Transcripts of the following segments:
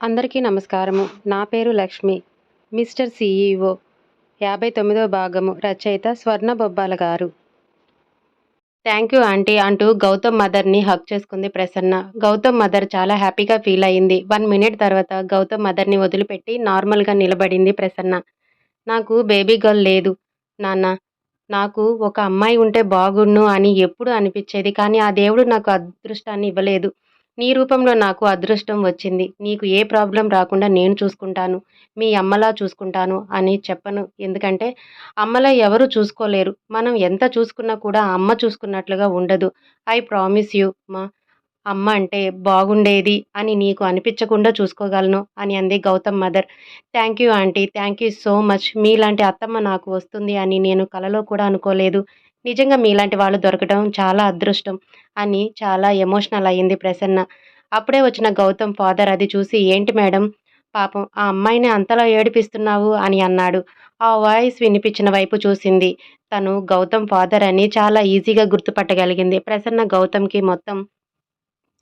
అందరికీ నమస్కారము. నా పేరు లక్ష్మి. Mister CEO. యాభై తొమ్మిదవ భాగము. రచయిత Swarna Bobbala garu. Thank you aunty. అంటూ గౌతమ్ మదర్ని హక్ చేసుకుంది ప్రసన్న. గౌతమ్ మదర్ చాలా హ్యాపీగా ఫీల్ అయింది. వన్ మినిట్ తర్వాత గౌతమ్ మదర్ని వదిలిపెట్టి నార్మల్గా నిలబడింది ప్రసన్న. నాకు బేబీ గర్ల్ లేదు నాన్న. నాకు ఒక అమ్మాయి ఉంటే బాగుండు అని ఎప్పుడు అనిపించేది కానీ ఆ దేవుడు నాకు అదృష్టాన్ని ఇవ్వలేదు. నీ రూపంలో నాకు అదృష్టం వచ్చింది. నీకు ఏ ప్రాబ్లం రాకుండా నేను చూసుకుంటాను. మీ అమ్మలా చూసుకుంటాను అని చెప్పను. ఎందుకంటే అమ్మలా ఎవరు చూసుకోలేరు. మనం ఎంత చూసుకున్నా కూడా అమ్మ చూసుకున్నట్లుగా ఉండదు. ఐ ప్రామిస్ యూ మా అమ్మ అంటే బాగుండేది అని నీకు అనిపించకుండా చూసుకోగలను అని అంది Gautam mother. Thank you aunty. Thank you so much. మీలాంటి అత్తమ్మ నాకు వస్తుంది అని నేను కలలో కూడా అనుకోలేదు. నిజంగా మీలాంటి వాళ్ళు దొరకడం చాలా అదృష్టం అని చాలా ఎమోషనల్ అయ్యింది ప్రసన్న. అప్పుడే వచ్చిన గౌతమ్ ఫాదర్ అది చూసి ఏంటి మేడం? పాపం ఆ అమ్మాయిని అంతలా ఏడిపిస్తున్నావు? అని అన్నాడు. ఆ వాయిస్ వినిపించిన వైపు చూసింది. తను గౌతమ్ ఫాదర్ అని చాలా ఈజీగా గుర్తుపట్టగలిగింది. ప్రసన్న గౌతమ్కి మొత్తం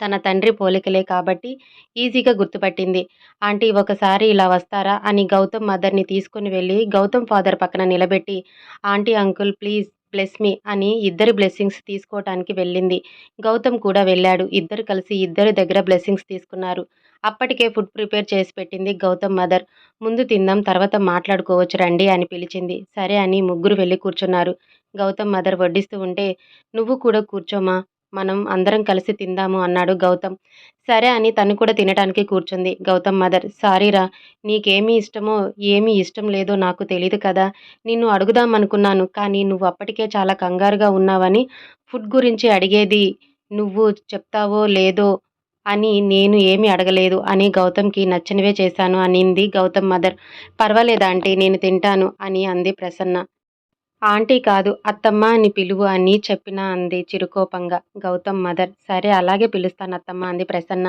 తన తండ్రి పోలికలే కాబట్టి ఈజీగా గుర్తుపట్టింది. ఆంటీ ఒకసారి ఇలా వస్తారా? అని గౌతమ్ మదర్ని తీసుకుని వెళ్ళి గౌతమ్ ఫాదర్ పక్కన నిలబెట్టి aunty uncle please bless me అని ఇద్దరు బ్లెస్సింగ్స్ తీసుకోవటానికి వెళ్ళింది. గౌతమ్ కూడా వెళ్ళాడు. ఇద్దరు కలిసి ఇద్దరి దగ్గర బ్లెస్సింగ్స్ తీసుకున్నారు. అప్పటికే ఫుడ్ ప్రిపేర్ చేసి పెట్టింది గౌతమ్ మదర్ ముందు తిందాం తర్వాత మాట్లాడుకోవచ్చు రండి అని పిలిచింది. సరే అని ముగ్గురు వెళ్ళి కూర్చున్నారు. గౌతమ్ మదర్ వడ్డిస్తూ ఉంటే నువ్వు కూడా కూర్చోమా? మనం అందరం కలిసి తిందాము అన్నాడు గౌతమ్. సరే అని తను కూడా తినడానికి కూర్చుంది. గౌతమ్ మదర్ సారీరా నీకేమి ఇష్టమో ఏమీ ఇష్టం లేదో నాకు తెలియదు కదా. నిన్ను అడుగుదాం అనుకున్నాను కానీ నువ్వు అప్పటికే చాలా కంగారుగా ఉన్నావని ఫుడ్ గురించి అడిగేది నువ్వు చెప్తావో లేదో అని నేను ఏమీ అడగలేదు అని గౌతమ్కి నచ్చినవే చేశాను అనింది గౌతమ్ మదర్. పర్వాలేదా అంటే నేను తింటాను అని అంది ప్రసన్న. ఆంటీ కాదు అత్తమ్మ అని పిలువు అని చెప్పిన అంది చిరుకోపంగా. గౌతమ్ మదర్ సరే అలాగే పిలుస్తాను అత్తమ్మ అంది ప్రసన్న.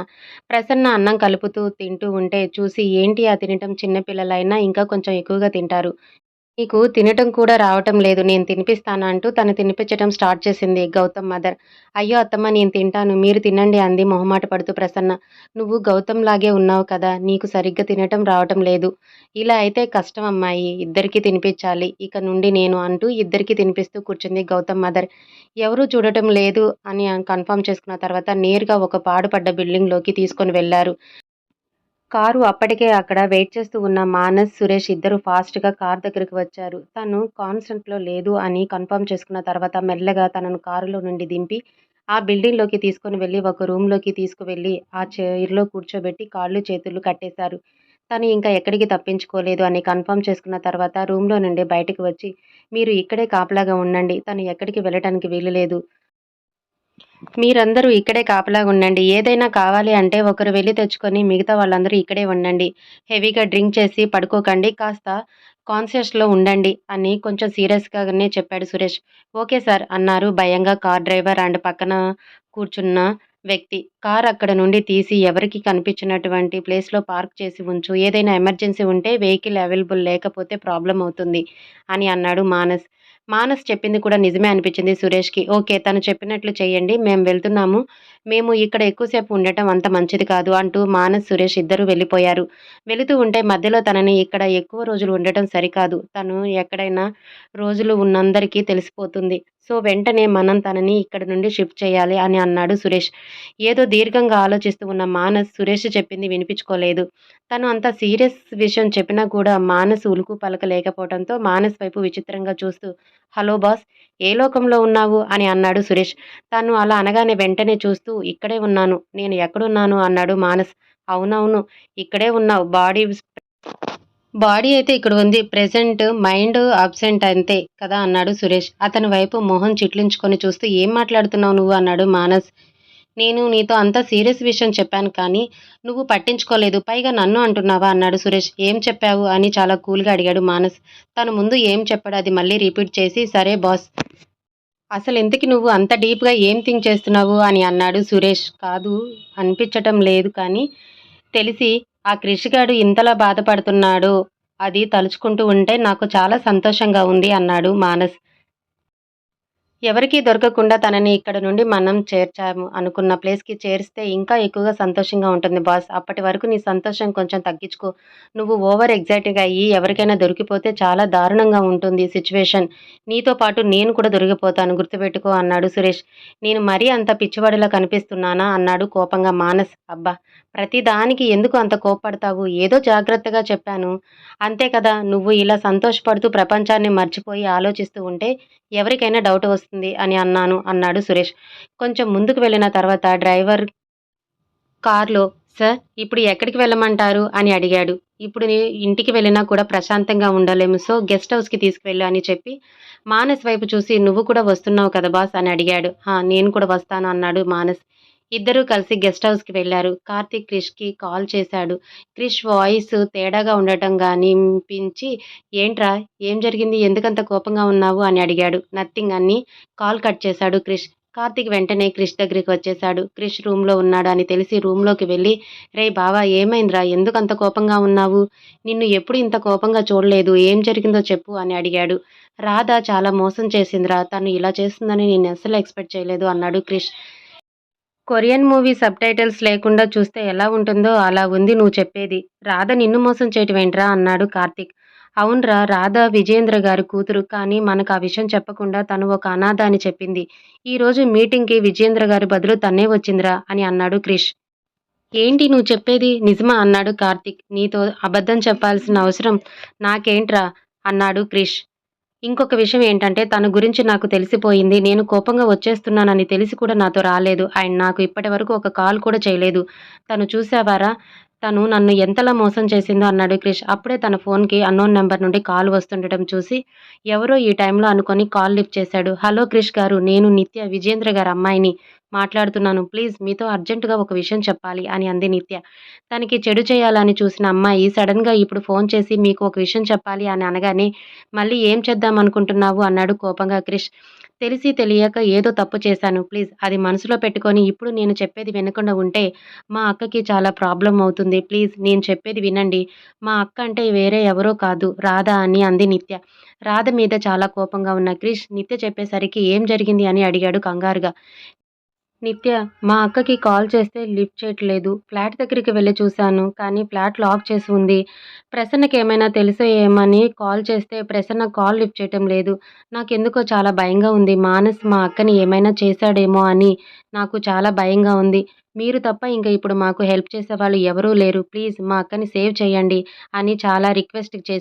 ప్రసన్న అన్నం కలుపుతూ తింటూ ఉంటే చూసి ఏంటి ఆ తినటం చిన్నపిల్లలైనా ఇంకా కొంచెం ఎక్కువగా తింటారు. నీకు తినటం కూడా రావటం లేదు. నేను తినిపిస్తాను అంటూ తను తినిపించడం స్టార్ట్ చేసింది గౌతమ్ మదర్. అయ్యో అత్తమ్మ నేను తింటాను. మీరు తినండి అంది మొహమాట పడుతూ ప్రసన్న. నువ్వు గౌతమ్ లాగే ఉన్నావు కదా నీకు సరిగ్గా తినటం రావటం లేదు. ఇలా అయితే కష్టం అమ్మాయి. ఇద్దరికీ తినిపించాలి. ఇక నుండి నేను అంటూ ఇద్దరికీ తినిపిస్తూ కూర్చుంది గౌతమ్ మదర్. ఎవరూ చూడటం లేదు అని కన్ఫర్మ్ చేసుకున్న తర్వాత నేరుగా ఒక పాడుపడ్డ బిల్డింగ్లోకి తీసుకొని వెళ్ళారు. కారు అప్పటికే అక్కడ వెయిట్ చేస్తూ ఉన్న మానస్ సురేష్ ఇద్దరు ఫాస్ట్గా కార్ దగ్గరికి వచ్చారు. తను కాన్స్టెంట్లో లేదు అని కన్ఫర్మ్ చేసుకున్న తర్వాత మెల్లగా తనను కారులో నుండి దింపి ఆ బిల్డింగ్లోకి తీసుకొని వెళ్ళి ఒక రూమ్లోకి తీసుకువెళ్ళి ఆ చైర్లో కూర్చోబెట్టి కాళ్ళు చేతులు కట్టేశారు. తను ఇంకా ఎక్కడికి తప్పించుకోలేదు అని కన్ఫర్మ్ చేసుకున్న తర్వాత రూమ్లో నుండి బయటకు వచ్చి మీరు ఇక్కడే కాపలాగా ఉండండి. తను ఎక్కడికి వెళ్ళటానికి వీలు లేదు. మీరందరూ ఇక్కడే కాపలాగా ఉండండి. ఏదైనా కావాలి అంటే ఒకరు వెళ్ళి తెచ్చుకొని మిగతా వాళ్ళందరూ ఇక్కడే ఉండండి. హెవీగా డ్రింక్ చేసి పడుకోకండి. కాస్త కాన్షియస్లో ఉండండి అని కొంచెం సీరియస్గానే చెప్పాడు సురేష్. ఓకే సార్ అన్నారు భయంగా కార్ డ్రైవర్ అండ్ పక్కన కూర్చున్న వ్యక్తి. కార్ అక్కడ నుండి తీసి ఎవరికి కనిపించినటువంటి ప్లేస్లో పార్క్ చేసి ఉంచు. ఏదైనా ఎమర్జెన్సీ ఉంటే వెహికల్ అవైలబుల్ లేకపోతే ప్రాబ్లం అవుతుంది అని అన్నాడు మానస్. మానస్ చెప్పింది కూడా నిజమే అనిపించింది సురేష్కి. ఓకే తను చెప్పినట్లు చేయండి మేము వెళ్తున్నాము. మేము ఇక్కడ ఎక్కువసేపు ఉండటం అంత మంచిది కాదు అంటూ మానస్ సురేష్ ఇద్దరు వెళ్ళిపోయారు. వెళుతూ ఉంటే మధ్యలో తనని ఇక్కడ ఎక్కువ రోజులు ఉండటం సరికాదు. తను ఎక్కడైనా రోజులు ఉన్నందరికీ తెలిసిపోతుంది. సో వెంటనే మనం తనని ఇక్కడ నుండి షిఫ్ట్ చేయాలి అని అన్నాడు సురేష్. ఏదో దీర్ఘంగా ఆలోచిస్తూ ఉన్న మానస్ సురేష్ చెప్పింది వినిపించుకోలేదు. తను అంత సీరియస్ విషయం చెప్పినా కూడా మానస్ ఉలుకు పలకలేకపోవడంతో మానస్ వైపు విచిత్రంగా చూస్తూ హలో బాస్ ఏ లోకంలో ఉన్నావు? అని అన్నాడు సురేష్. తను అలా అనగానే వెంటనే చూస్తూ ఇక్కడే ఉన్నాను. నేను ఎక్కడున్నాను? అన్నాడు మానస్. అవునవును ఇక్కడే ఉన్నావు. బాడీ బాడీ అయితే ఇక్కడ ఉంది. ప్రెసెంట్ మైండ్ అబ్సెంట్ అంతే కదా అన్నాడు సురేష్. అతని వైపు మొహం చిట్లించుకొని చూస్తూ ఏం మాట్లాడుతున్నావు నువ్వు? అన్నాడు మానస్. నేను నీతో అంత సీరియస్ విషయం చెప్పాను కానీ నువ్వు పట్టించుకోలేదు. పైగా నన్ను అంటున్నావా? అన్నాడు సురేష్. ఏం చెప్పావు? అని చాలా కూల్గా అడిగాడు మానస్. తను ముందు ఏం చెప్పాడు అది మళ్ళీ రిపీట్ చేసి సరే బాస్ అసలు ఎందుకు నువ్వు అంత డీప్గా ఏం థింక్ చేస్తున్నావు? అని అన్నాడు సురేష్. కాదు అనిపించటం లేదు కానీ తెలిసి ఆ కృషిగాడు ఇంతలా బాధపడుతున్నాడు అది తలుచుకుంటూ ఉంటే నాకు చాలా సంతోషంగా ఉంది అన్నాడు మానస్. ఎవరికీ దొరకకుండా తనని ఇక్కడ నుండి మనం చేర్చాము అనుకున్న ప్లేస్‌కి చేరిస్తే ఇంకా ఎక్కువగా సంతోషంగా ఉంటుంది బాస్. అప్పటి వరకు నీ సంతోషం కొంచెం తగ్గించుకో. నువ్వు ఓవర్ ఎక్సైట్‌గా అయ్యి ఎవరికైనా దొరికిపోతే చాలా దారుణంగా ఉంటుంది సిచ్యువేషన్ నీతో పాటు నేను కూడా దొరికిపోతాను గుర్తుపెట్టుకో అన్నాడు సురేష్. నేను మరీ అంత పిచ్చివాడిలా కనిపిస్తున్నానా? అన్నాడు కోపంగా మానస్. అబ్బా! ప్రతిదానికి ఎందుకు అంత కోప్పడతావు? ఏదో జాగ్రత్తగా చెప్పాను. అంతే కదా! నువ్వు ఇలా సంతోషపడుతూ ప్రపంచాన్ని మర్చిపోయి ఆలోచిస్తూ ఉంటే ఎవరికైనా డౌట్ వస్తుంది అని అన్నాను అన్నాడు సురేష్. కొంచెం ముందుకు వెళ్ళిన తర్వాత డ్రైవర్ కార్‌లో సార్ ఇప్పుడు ఎక్కడికి వెళ్ళమంటారు? అని అడిగాడు. ఇప్పుడు నేను ఇంటికి వెళ్ళినా కూడా ప్రశాంతంగా ఉండలేము. సో గెస్ట్ హౌస్‌కి తీసుకువెళ్ళు అని చెప్పి మానస్ వైపు చూసి నువ్వు కూడా వస్తున్నావు కదా బాస్ అని అడిగాడు. నేను కూడా వస్తాను అన్నాడు మానస్. ఇద్దరూ కలిసి గెస్ట్ హౌస్‌కి వెళ్ళారు. కార్తీక్ క్రిష్‌కి కాల్ చేశాడు. క్రిష్ వాయిస్ తేడాగా ఉండటం గమనించి ఏంట్రా? ఏం జరిగింది? ఎందుకంత కోపంగా ఉన్నావు? అని అడిగాడు. నథింగ్ అని కాల్ కట్ చేశాడు క్రిష్. కార్తీక్ వెంటనే క్రిష్ దగ్గరికి వచ్చేశాడు. క్రిష్ రూమ్‌లో ఉన్నాడు అని తెలిసి రూమ్‌లోకి వెళ్ళి రే బావా ఏమైందిరా? ఎందుకంత కోపంగా ఉన్నావు? నిన్ను ఎప్పుడు ఇంత కోపంగా చూడలేదు. ఏం జరిగిందో చెప్పు అని అడిగాడు. రాధ చాలా మోసం చేసిందిరా. తను ఇలా చేస్తుందని నేను అస్సలు ఎక్స్‌పెక్ట్ చేయలేదు అన్నాడు క్రిష్. కొరియన్ మూవీ సబ్‌టైటిల్స్ లేకుండా చూస్తే ఎలా ఉంటుందో అలా ఉంది నువ్వు చెప్పేది. రాధ నిన్ను మోసం చేయటమేంట్రా? అన్నాడు కార్తీక్. అవునరా రాధ విజేంద్ర గారి కూతురు. కానీ మనకు ఆ విషయం చెప్పకుండా తను ఒక అనాథ అని చెప్పింది. ఈరోజు మీటింగ్‌కి విజేంద్ర గారి బదులు తన్నే వచ్చిందిరా అని అన్నాడు క్రిష్. ఏంటి నువ్వు చెప్పేది? నిజమా? అన్నాడు కార్తిక్ నీతో అబద్ధం చెప్పాల్సిన అవసరం నాకేంట్రా? అన్నాడు క్రిష్. ఇంకొక విషయం ఏంటంటే తన గురించి నాకు తెలిసిపోయింది. నేను కోపంగా వచ్చేస్తున్నానని తెలిసి కూడా నాతో రాలేదు. అండ్ నాకు ఇప్పటివరకు ఒక కాల్ కూడా చేయలేదు. తను చూసావారా? తను నన్ను ఎంతలా మోసం చేసిందో అన్నాడు క్రిష్. అప్పుడే తన ఫోన్‌కి అన్నోన్ నెంబర్ నుండి కాల్ వస్తుండటం చూసి ఎవరో ఈ టైంలో అనుకొని కాల్ లిఫ్ట్ చేశాడు. హలో క్రిష్ గారు నేను నిత్య విజేంద్ర గారు అమ్మాయిని మాట్లాడుతున్నాను. ప్లీజ్ మీతో అర్జెంటుగా ఒక విషయం చెప్పాలి అని అంది నిత్య. తనకి చెడు చేయాలని చూసిన అమ్మాయి సడన్గా ఇప్పుడు ఫోన్ చేసి మీకు ఒక విషయం చెప్పాలి అని అనగానే మళ్ళీ ఏం చేద్దామనుకుంటున్నావు? అన్నాడు కోపంగా క్రిష్. తెలిసి తెలియక ఏదో తప్పు చేశాను. ప్లీజ్ అది మనసులో పెట్టుకొని ఇప్పుడు నేను చెప్పేది వినకుండా ఉంటే మా అక్కకి చాలా ప్రాబ్లం అవుతుంది. ప్లీజ్ నేను చెప్పేది వినండి. మా అక్క అంటే వేరే ఎవరో కాదు రాధ అని అంది నిత్య. రాధ మీద చాలా కోపంగా ఉన్న క్రిష్ నిత్య చెప్పేసరికి ఏం జరిగింది అని అడిగాడు కంగారుగా. నిత్య మా అక్కకి కాల్ చేస్తే లిఫ్ట్ చేయట్లేదు. ఫ్లాట్ దగ్గరికి వెళ్ళి చూశాను. కానీ ఫ్లాట్ లాక్ చేసి ఉంది. ప్రసన్నకి ఏమైనా తెలుసో ఏమని కాల్ చేస్తే ప్రసన్న కాల్ లిఫ్ట్ చేయటం లేదు. నాకెందుకో చాలా భయంగా ఉంది. మానస్ మా అక్కని ఏమైనా చేశాడేమో అని నాకు చాలా భయంగా ఉంది. మీరు తప్ప ఇంకా ఇప్పుడు మాకు హెల్ప్ చేసే వాళ్ళు ఎవరూ లేరు. ప్లీజ్ మా అక్కని సేవ్ చేయండి అని చాలా రిక్వెస్ట్ చేసి